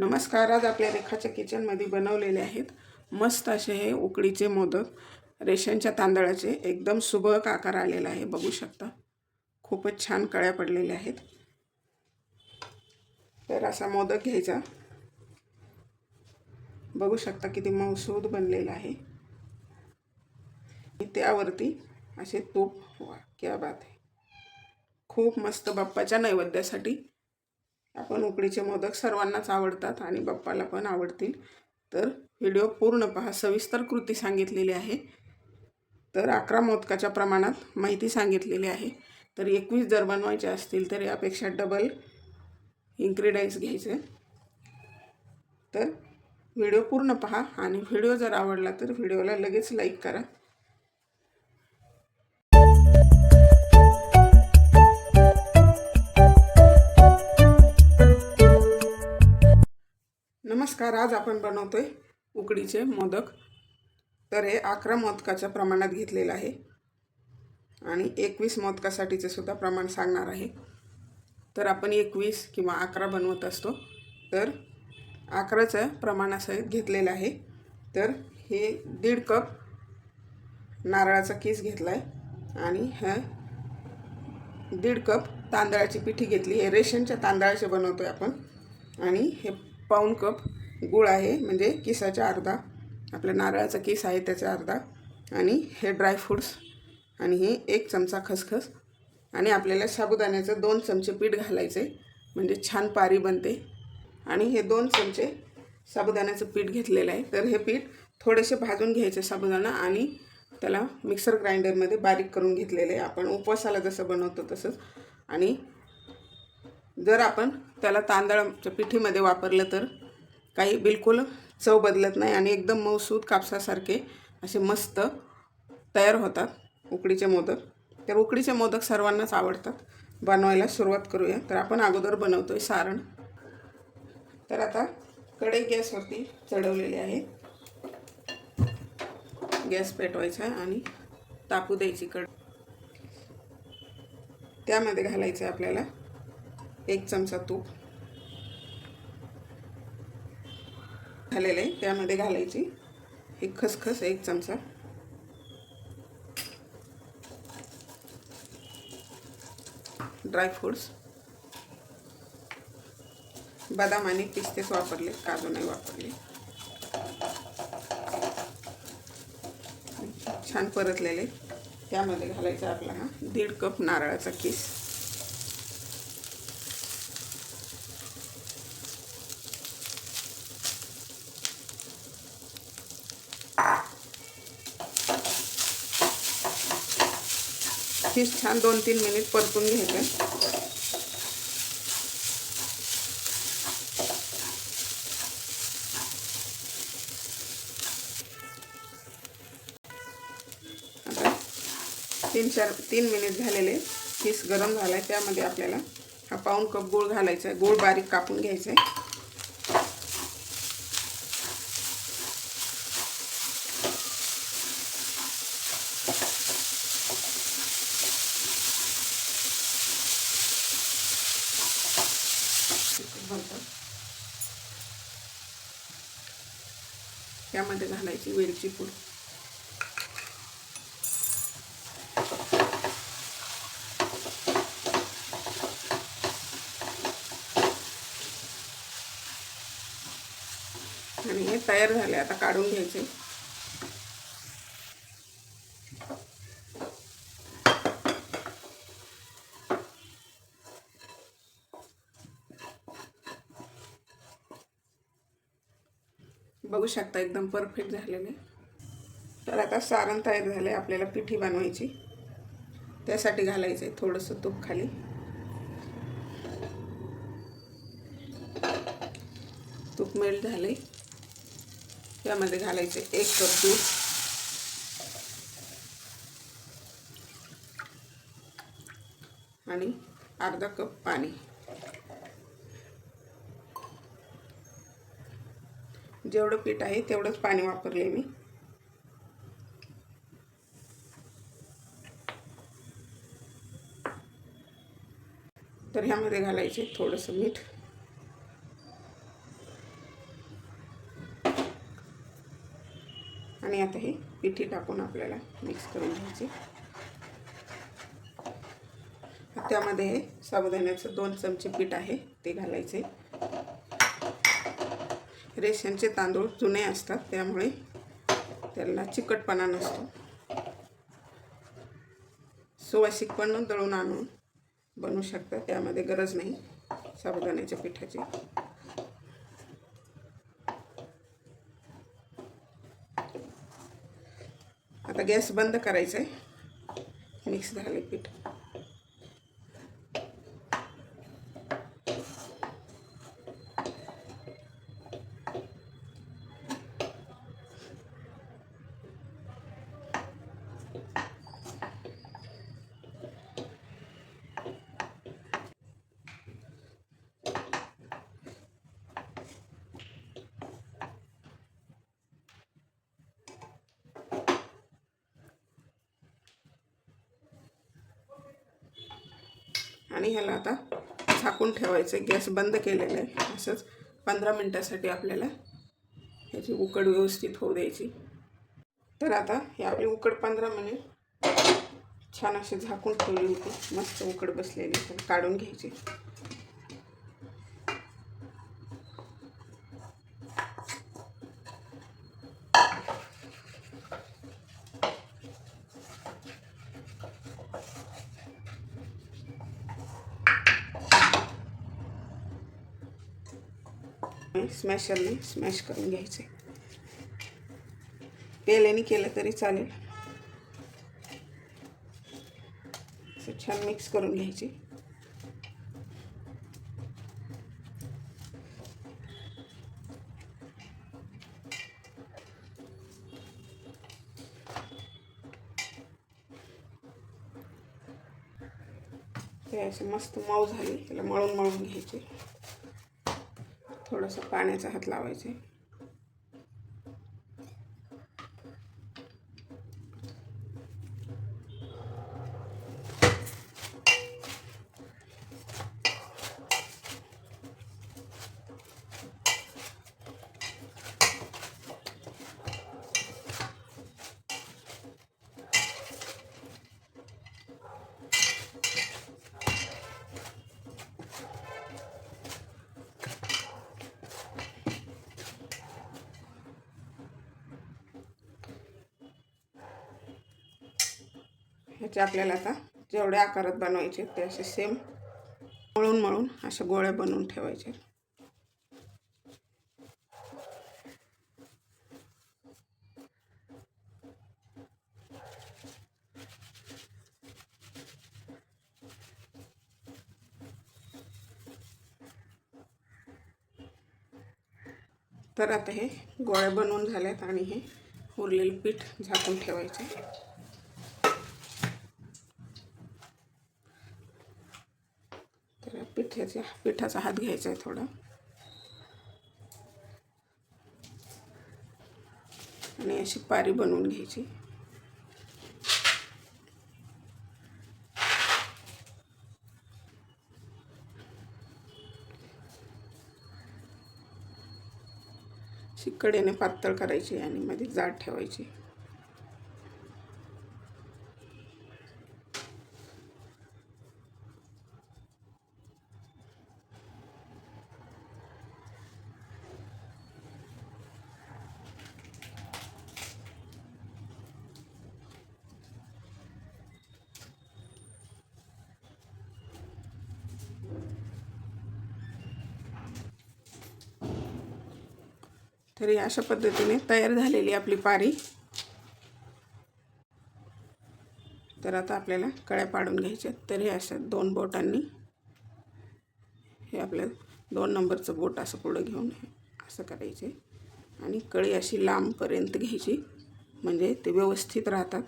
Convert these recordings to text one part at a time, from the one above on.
नमस्कार आज आपल्या रेखाच्या किचनमध्ये बनवलेले आहेत मस्त असे हे उकडीचे मोदक. रेशनच्या तांदळाचे एकदम सुबक आकार आलेला आहे बघू शकता. खूपच छान कळ्या पडलेल्या आहेत. तर असा मोदक घ्यायचा. बघू शकता किती मऊसूद बनलेला आहे. त्यावरती असे तूप वा क्या बात आहे खूप मस्त बाप्पाच्या नैवेद्यासाठी आपण उकडीचे मोदक सर्वांनाच आवडतात आणि बाप्पाला पण आवडतील. तर व्हिडिओ पूर्ण पहा. सविस्तर कृती सांगितलेली आहे. तर अकरा मोदकाच्या प्रमाणात माहिती सांगितलेली आहे. तर एकवीस जर बनवायचे असतील तर यापेक्षा डबल इन्ग्रेडियंट्स घ्यायचे. तर व्हिडिओ पूर्ण पहा आणि व्हिडिओ जर आवडला तर व्हिडिओला लगेच लाईक करा. नमस्कार आज आपण बनवतोय उकडीचे मोदक. तर हे अकरा मोदकाच्या प्रमाणात घेतलेलं आहे. आणि एकवीस मोदकासाठीचे सुद्धा प्रमाण सांगणार आहे. तर आपण एकवीस किंवा अकरा बनवत असतो. तर अकराचं प्रमाणासहित घेतलेलं आहे. तर हे दीड कप नारळाचा केस घेतला आहे आणि हे दीड कप तांदळाची पिठी घेतली. हे रेशनच्या तांदळाचे बनवतो आहे आपण. आणि हे पाऊण कप गूळ आहे म्हणजे किसाचा अर्धा आपल्या नारळाचा किस आहे त्याचा अर्धा आणि हे ड्रायफ्रूट्स आणि हे एक चमचा खसखस आणि आपल्याला साबुदाण्याचं दोन चमचे पीठ घालायचे म्हणजे छान पारी बनते. आणि हे दोन चमचे साबुदाण्याचं पीठ घेतलेलं आहे. तर हे पीठ थोडेसे भाजून घ्यायचे साबुदाणा आणि त्याला मिक्सर ग्राइंडरमध्ये बारीक करून घेतलेले आहे. आपण उपवासाला जसं बनवतो तसंच. आणि जर आपण त्याला तांदळाच्या पिठीमध्ये वापरलं तर काही बिलकुल चव बदलत नाही आणि एकदम मऊसूद कापसासारखे असे मस्त तयार होतात उकडीचे मोदक. तर उकडीचे मोदक सर्वांनाच आवडतात. बनवायला सुरुवात करूया. तर आपण अगोदर बनवतो आहे सारण. तर आता कढई गॅसवरती चढवलेली आहे. गॅस पेटवायचा आणि तापू द्यायची कढ त्यामध्ये घालायचं आहे आपल्याला एक चमचा तूप झालेलं आहे त्यामध्ये घालायची. एक खसखस एक चमचा. ड्रायफ्रूट्स बदाम आणि पिस्तेच वापरले काजू नाही वापरले. छान परतलेले. त्यामध्ये घालायचा आपला हा दीड कप नारळाचा किस. फिश छान दोन तीन मिनिट परतून घ्यायचं आता तीन चार तीन मिनिट झालेले. फिश गरम झाला आहे त्यामध्ये आपल्याला हा पाऊन कप गूळ घालायचा आहे. गूळ बारीक कापून घ्यायचा आहे. त्यामध्ये घालायची वेलची पूड. आणि हे तयार झाले आता काढून घ्यायचे. बघू शकता एकदम परफेक्ट झालेले. तर आता सारण तयार झाले आपल्याला पिठी बनवायची. त्यासाठी घालायचं आहे थोडंसं तूप खाली. तूप मेल्ट झाले त्यामध्ये घालायचे एक कप दूध. आणि अर्धा कप पाणी. जेवढं पीठ आहे तेवढंच पाणी वापरले मी. तर ह्यामध्ये घालायचे थोडंसं मीठ. आणि आता हे पिठी टाकून आपल्याला मिक्स करून घ्यायचे. त्यामध्ये हे साबुदाण्याचं दोन चमचे पीठ आहे ते घालायचे. रेशनचे तांदूळ जुने असतात त्यामुळे त्याला चिकटपणा नसतो. सुवासिक पण दळून आणून बनवू शकता त्यामध्ये गरज नाही साबुदाण्याच्या पिठाची. आता गॅस बंद करायचा आहे मिक्स झाले पीठ. आणि ह्याला आता झाकून ठेवायचं. आहे गॅस बंद केलेला आहे. असंच पंधरा मिनटासाठी आपल्याला ह्याची उकड व्यवस्थित होऊ द्यायची. तर आता ही आपली उकड पंधरा मिनिट छान अशी झाकून ठेवली होती. मस्त उकड बसलेली तर काढून घ्यायची. स्मॅशरने स्मॅश करून घ्यायचे. पेल्याने केलं तरी चालेल. असं छान मिक्स करून घ्यायचे. ते असे मस्त मऊ झाले. त्याला मळून मळून घ्यायचे. थोडंसं पाण्याचा हात लावायचे. ह्याचे आपल्याला आता जेवढ्या आकारात बनवायचे ते असे सेम मळून मळून अशा गोळ्या बनवून ठेवायचे तर आता हे गोळ्या बनवून झाल्यात आणि हे उरलेलं पीठ झाकून ठेवायचे तर पिठाचा हात घ्यायचा आहे थोडा. आणि अशी पारी बनवून घ्यायची. कडेने पातळ करायची आणि मध्ये जाड ठेवायची. तरी अशा पद्धतीने तयार झालेली आपली पारी. तर आता आपल्याला कळ्या पाडून घ्यायच्या तरी अशा दोन बोटांनी हे आपल्या दोन नंबरचं बोट असं पुढं घेऊन असं करायचे. आणि कळी अशी लांबपर्यंत घ्यायची. म्हणजे ते व्यवस्थित राहतात.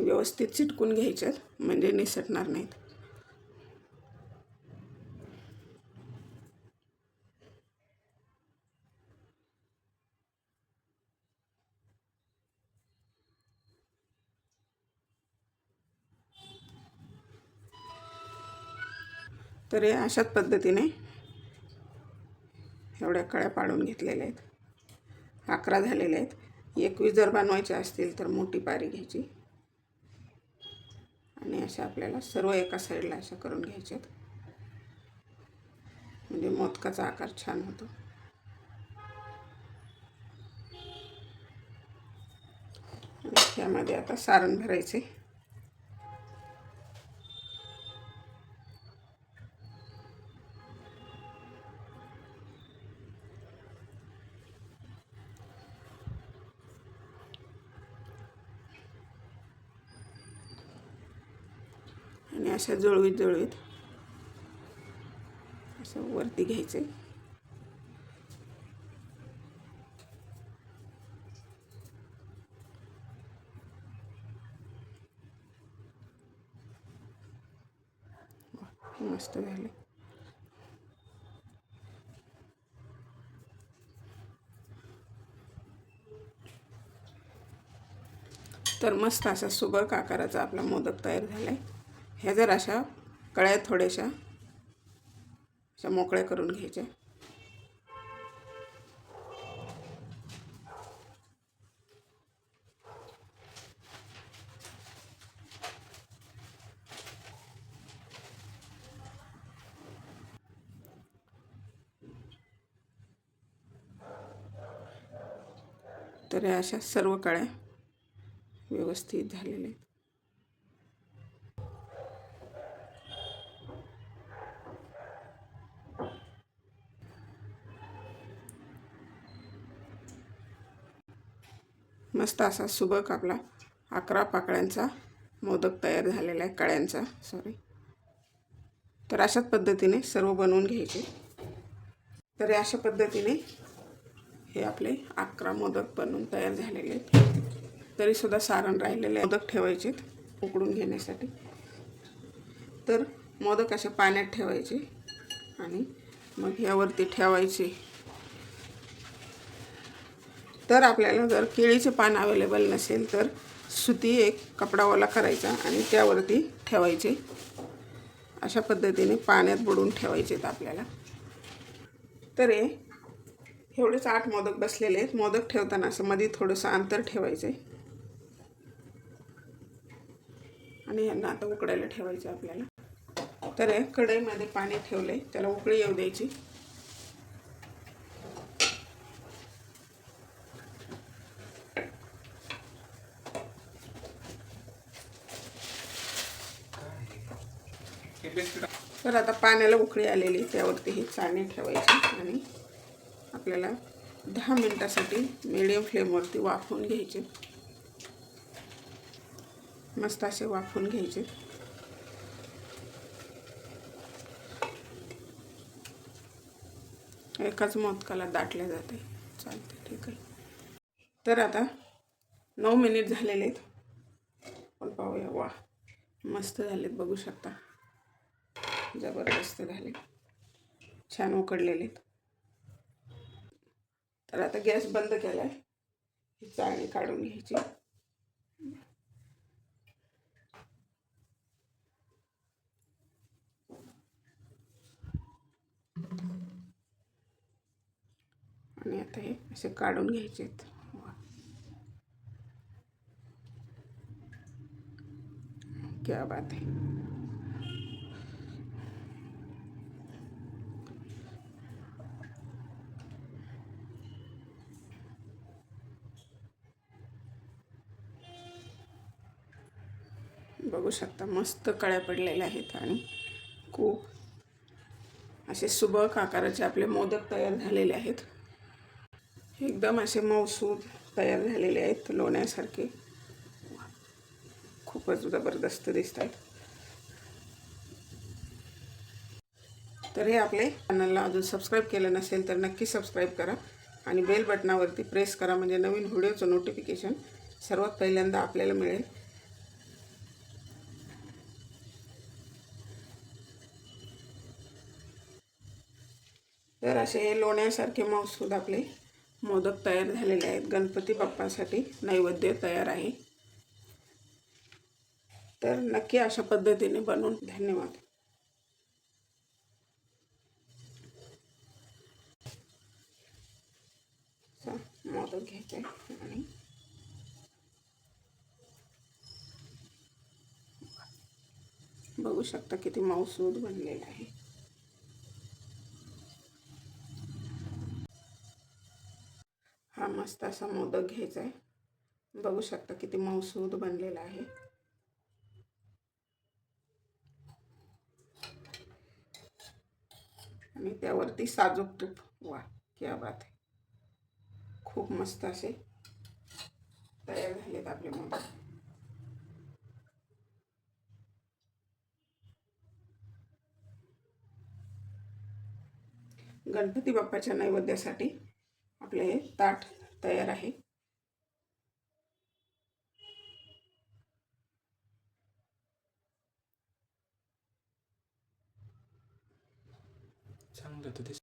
व्यवस्थित चिटकून घ्यायच्यात म्हणजे निसटणार नाहीत. तर हे अशाच पद्धतीने एवढ्या कळ्या पाडून घेतलेल्या आहेत. अकरा झालेल्या आहेत. एकवीस जर बनवायचे असतील तर मोठी पारी घ्यायची. आणि अशा आपल्याला सर्व एका साईडला अशा करून घ्यायच्यात. म्हणजे मोदकाचा आकार छान होतो. ह्यामध्ये त्यामध्ये आता सारण भरायचे अशा जळवीत जळवीत असं वरती घ्यायचे. मस्त झाले. तर मस्त असा सुबक आकाराचा आपला मोदक तयार झाला आहे ह्या जर अशा कळ्या थोड्याशा अशा मोकळ्या करून घ्यायच्या. तर अशा सर्व कळ्या व्यवस्थित झालेल्या आहेत. मस्त असा सुबक आपला अकरा पाकळ्यांचा. मोदक तयार झालेला आहे कळ्यांचा. सॉरी तर अशाच पद्धतीने सर्व बनवून घ्यायचे. तर अशा पद्धतीने हे आपले अकरा मोदक बनवून तयार झालेले आहेत. तरीसुद्धा सारण राहिलेले मोदक ठेवायचे उकडून घेण्यासाठी. तर मोदक असे पाण्यात ठेवायचे आणि मग यावरती ठेवायचे तर आपल्याला जर केळीचे पान अवेलेबल नसेल तर सुती एक कपडा ओला करायचा आणि त्यावरती ठेवायचे. अशा पद्धतीने पाण्यात बुडून ठेवायचे आहेत आपल्याला. तर हे एवढेच आठ मोदक बसलेले आहेत. मोदक ठेवताना असं मध्ये थोडंसं अंतर ठेवायचं आहे आणि यांना आता उकडायला ठेवायचं आपल्याला. तर कढईमध्ये पाणी ठेवले त्याला उकळी येऊ द्यायची. तर आता पाण्याला उकळी आलेली त्यावरती ही चाळणी ठेवायची आणि आपल्याला दहा मिनटासाठी मिडियम फ्लेमवरती वाफवून घ्यायचे. मस्त असे वाफवून घ्यायचे. एकाच मोदकाला दाटले जाते. चालते ठीक आहे. तर आता नऊ मिनिट झालेले आहेत. पण पाहूया. वा मस्त झालेत बघू शकता. जबरदस्त झाले. छान उकडलेले आहेत. तर आता गॅस बंद केला आहे ही चाळणी काढून घ्यायची. आणि आता हे असे काढून घ्यायचे आहेत. क्या बात आहे. बघू शकता. मस्त कळ्या पडलेल्या आहेत आणि खूप असे सुबक आकाराचे आपले मोदक तयार झालेले आहेत. एकदम असे मौसूद तयार झालेले आहेत लोण्यासारखे. खूपच जबरदस्त दिसत आहेत. तर हे आपले चॅनलला अजून सबस्क्राईब केलं नसेल तर नक्की सबस्क्राईब करा आणि बेल बटनावरती प्रेस करा म्हणजे नवीन व्हिडिओचं नोटिफिकेशन सर्वात पहिल्यांदा आपल्याला मिळेल तर असे लोण्यासारखे मौसूद आपले मोदक तयार झालेले आहेत. गणपती बाप्पासाठी नैवेद्य तयार आहे. तर नक्की अशा पद्धतीने बनवून धन्यवाद. मोदक घ्यायचे आणि बघू शकता किती मौसूद बनलेला आहे हा मस्त असा मोदक घ्यायचा आहे बघू शकता किती मऊसूद बनलेला आहे. आणि त्यावरती साजूक तूप. वा क्या बात आहे. खूप मस्त असे तयार झालेत आपले मोदक. गणपती बाप्पाच्या नैवेद्यासाठी आपले ताट तयार आहे. चांगलं तर